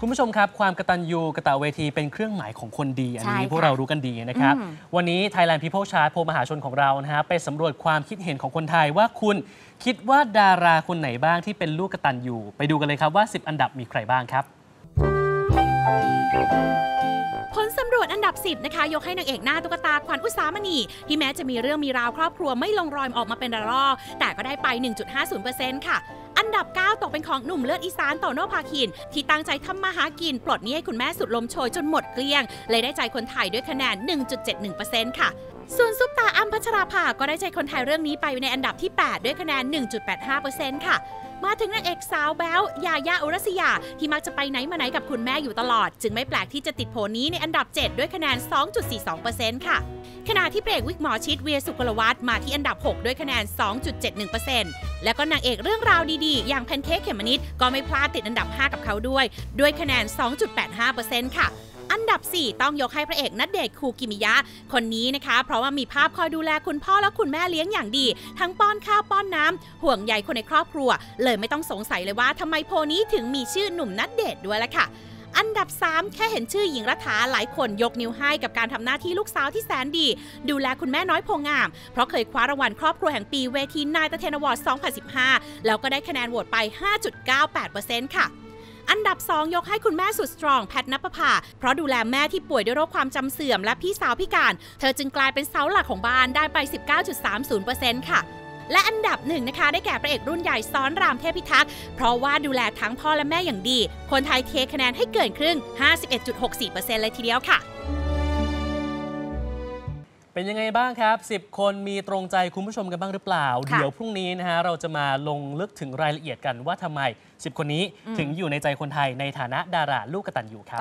คุณผู้ชมครับ ความกตัญญูกตเวทีเป็นเครื่องหมายของคนดี อันนี้ใช่ค่ะพวกเรารู้กันดีนะครับอืมวันนี้ Thailand People Chart โพลมหาชนของเรานะฮะไปสำรวจความคิดเห็นของคนไทยว่าคุณคิดว่าดาราคนไหนบ้างที่เป็นลูกกตัญญูไปดูกันเลยครับว่า 10 อันดับมีใครบ้างครับ ผลสำรวจอันดับ 10 นะคะ ยกให้นางเอกหน้าตุ๊กตาขวัญอุสามณี ที่แม้จะมีเรื่องมีราวครอบครัวไม่ลงรอยออกมาเป็นระลอกแต่ก็ได้ไป 1.50%ค่ะ อันดับ 9 ตกเป็นของหนุ่มเลือดอีสานต่อโนภาคิน ที่ตั้งใจทำมาหากิน ปลดหนี้ให้คุณแม่สุดลมโชยจนหมดเกลี้ยง เลยได้ใจคนไทยด้วยคะแนน 1.71%ค่ะ ส่วนซุปตาอ้ำพัชราภาก็ได้ใจคนไทยเรื่องนี้ไปในอันดับที่ 8 ด้วยคะแนน 1.85%ค่ะ มาถึงนางเอกสาวแบ๊วยายาอุรัสยา ที่มักจะไปไหนมาไหนกับคุณแม่อยู่ตลอด จึงไม่แปลกที่จะติดโผนี้ในอันดับ 7 ด้วยคะแนน 2.42%ค่ะขณะที่เบรกวิกหมอชิดเวียสุกลวัฒน์มาที่อันดับ 6 ด้วยคะแนน 2.71%แล้วก็นางเอกเรื่องราวดีๆ อย่างแพนเค้กเขมมะนิดก็ไม่พลาดติดอันดับ 5 กับเขาด้วย ด้วยคะแนน 2.85%ค่ะอัน ดับ 4 ต้องยกให้พระเอกนัดเดทคูกิมิยะ คนนี้นะคะ เพราะว่ามีภาพคอยดูแลคุณพ่อและคุณแม่เลี้ยงอย่างดี ทั้งป้อนข้าวป้อนน้ำห่วงใยคนในครอบครัว เลยไม่ต้องสงสัยเลยว่าทำไมโพนี้ถึงมีชื่อหนุ่มนัดเดทด้วยละค่ะอันดับ 3 แค่เห็นชื่อหญิงรัฐาหลายคนยกนิ้วให้กับการทำหน้าที่ลูกสาวที่แสนดี ดูแลคุณแม่น้อยโพงาม เพราะเคยคว้ารางวัลครอบครัวแห่งปีเวทีนายตะเทนอวอร์ด2015 แล้วก็ได้คะแนนโหวตไป 5.98%ค่ะ อันดับ 2 ยกให้คุณแม่สุดสตรองแพทนปภาเพราะดูแลแม่ที่ป่วยด้วยโรคความจำเสื่อมและพี่สาวพิการ เธอจึงกลายเป็นเสาหลักของบ้านได้ไป 19.30%ค่ะและอันดับหนึ่งนะคะได้แก่พระเอกรุ่นใหญ่ซ้อนรามเทพิทักษ์ เพราะว่าดูแลทั้งพ่อและแม่อย่างดี คนไทยเทคะแนนให้เกินครึ่ง 51.64%เลยทีเดียวค่ะ เป็นยังไงบ้างครับ 10 คนมีตรงใจคุณผู้ชมกันบ้างหรือเปล่าค่ะเดี๋ยวพรุ่งนี้นะฮะเราจะมาลงลึกถึงรายละเอียดกันว่าทำไม 10 คนนี้ถึงอยู่ในใจคนไทยในฐานะดาราลูกกตัญญูครับ